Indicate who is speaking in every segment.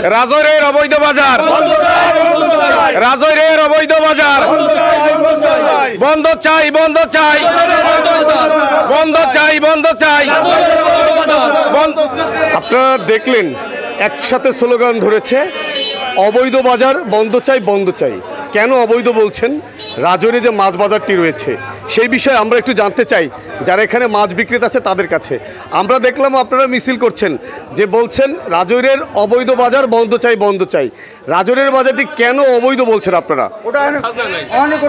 Speaker 1: রাজৈরের অবৈধ বাজার। রাজৈরের অবৈধ বাজার। বন্ধ চাই বন্ধ চাই। বন্ধ চাই বন্ধ চাই।
Speaker 2: আপনারা দেখলেন, একসাথে স্লোগান ধরেছে, অবৈধ বাজার, বন্ধ চাই বন্ধ চাই। কেন অবৈধ বলছেন? রাজরে যে মাছ বাজারটি রয়েছে সেই বিষয়ে আমরা একটু জানতে চাই যারা এখানে মাছ বিক্রেতা আছে তাদের কাছে। আমরা দেখলাম আপনারা মিছিল করছেন যে বলছেন রাজরের অবৈধ বাজার বন্ধ চাই বন্ধ চাই। রাজরের বাজারটি কেন অবৈধ বলছেন আপনারা?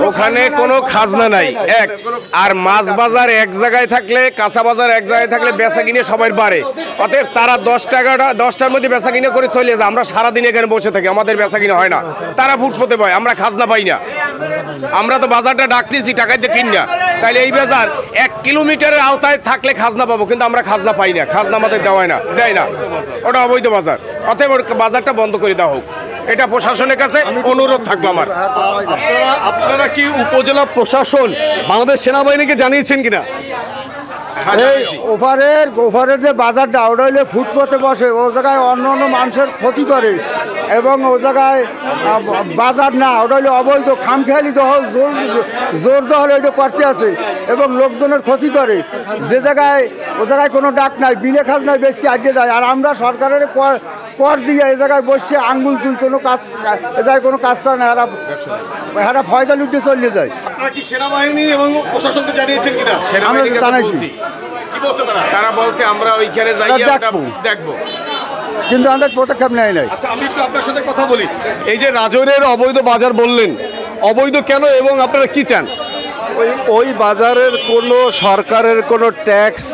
Speaker 1: ওখানে কোনো খাজনা নাই। এক আর মাছ বাজার এক জায়গায় থাকলে কাঁচা বাজার এক জায়গায় থাকলে বেচা কিনে সবাই বাড়ে। অতএব তারা দশ টাকাটা দশটার মধ্যে বেচা কিনে করে চলে যায়। আমরা সারাদিন এখানে বসে থাকি আমাদের বেচা কিনে হয় না। তারা ফুটপতে পায় আমরা খাজনা পাই না। আমরা তো বাজারটা ডাকতেছি টাকা দিয়ে কিন তাইলে এই বাজার এক কিলোমিটারের আওতায় থাকলে খাজনা পাবো, কিন্তু আমরা খাজনা পাই না, খাজনা আমাদের দেওয়ায় না, দেয় না। ওটা অবৈধ বাজার। অতএব বাজারটা বন্ধ করে দেওয়া হোক। এটা প্রশাসনের কাছে অনুরোধ থাকল আমার।
Speaker 2: আপনারা কি উপজেলা প্রশাসন বাংলাদেশ সেনাবাহিনীকে জানিয়েছেন কিনা?
Speaker 3: এই ওভারের ওভারের যে বাজারটা, ওটা হইলে ফুটপথে বসে, ও জায়গায় অন্য অন্য মানুষের ক্ষতি করে এবং ও জায়গায় বাজার না, ওটা হইলে অবৈধ, খামখেয়ালি দহল, জোর জোর দহল ওইটা করতে আছে এবং লোকজনের ক্ষতি করে। যে জায়গায়, ও জায়গায় কোনো ডাক নাই, বিলে খাজনায় বেশি আগে যায় আর আমরা সরকারের কর দিয়ে এই জায়গায় বসছে আঙ্গুল চুল কোনো কাজ এ জায়গায় কোনো কাজ করে না এরা এরা ফয়দা লুটে চলে যায়।
Speaker 2: আপনারা কি সেনাবাহিনী এবং প্রশাসনকে জানিয়েছেন কিনা?
Speaker 3: আমরা জানাইছি।
Speaker 2: কি বলছে তারা?
Speaker 1: তারা বলছে আমরা ওইখানে যাই।
Speaker 3: দেখব। কিন্তু আমাদের পদক্ষেপ নেয় নাই।
Speaker 2: আচ্ছা আমি একটু আপনার সাথে কথা বলি। এই যে রাজৌরের অবৈধ বাজার বললেন অবৈধ কেন এবং আপনারা কি চান?
Speaker 4: ওই ওই বাজারের কোনো সরকারের কোনো ট্যাক্স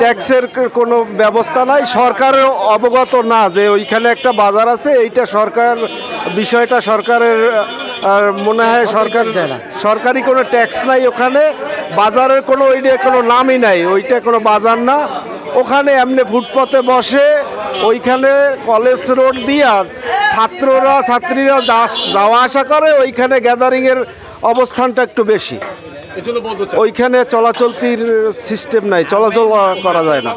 Speaker 4: ট্যাক্সের কোনো ব্যবস্থা নাই। সরকারের অবগত না যে ওইখানে একটা বাজার আছে, এইটা সরকার, বিষয়টা সরকারের, আর মনে হয় সরকার, সরকারি কোনো ট্যাক্স নাই ওখানে, বাজারের কোনো ওইটা কোনো নামই নাই, ওইটা কোনো বাজার না। ওখানে এমনি ফুটপথে বসে ওইখানে কলেজ রোড দিয়া ছাত্ররা, ছাত্রীরা যাওয়া আসা করে, ওইখানে গ্যাদারিংয়ের অবস্থানটা একটু বেশি। ওইখানে চলাচলতির সিস্টেম নাই চলাচল করা যায় না।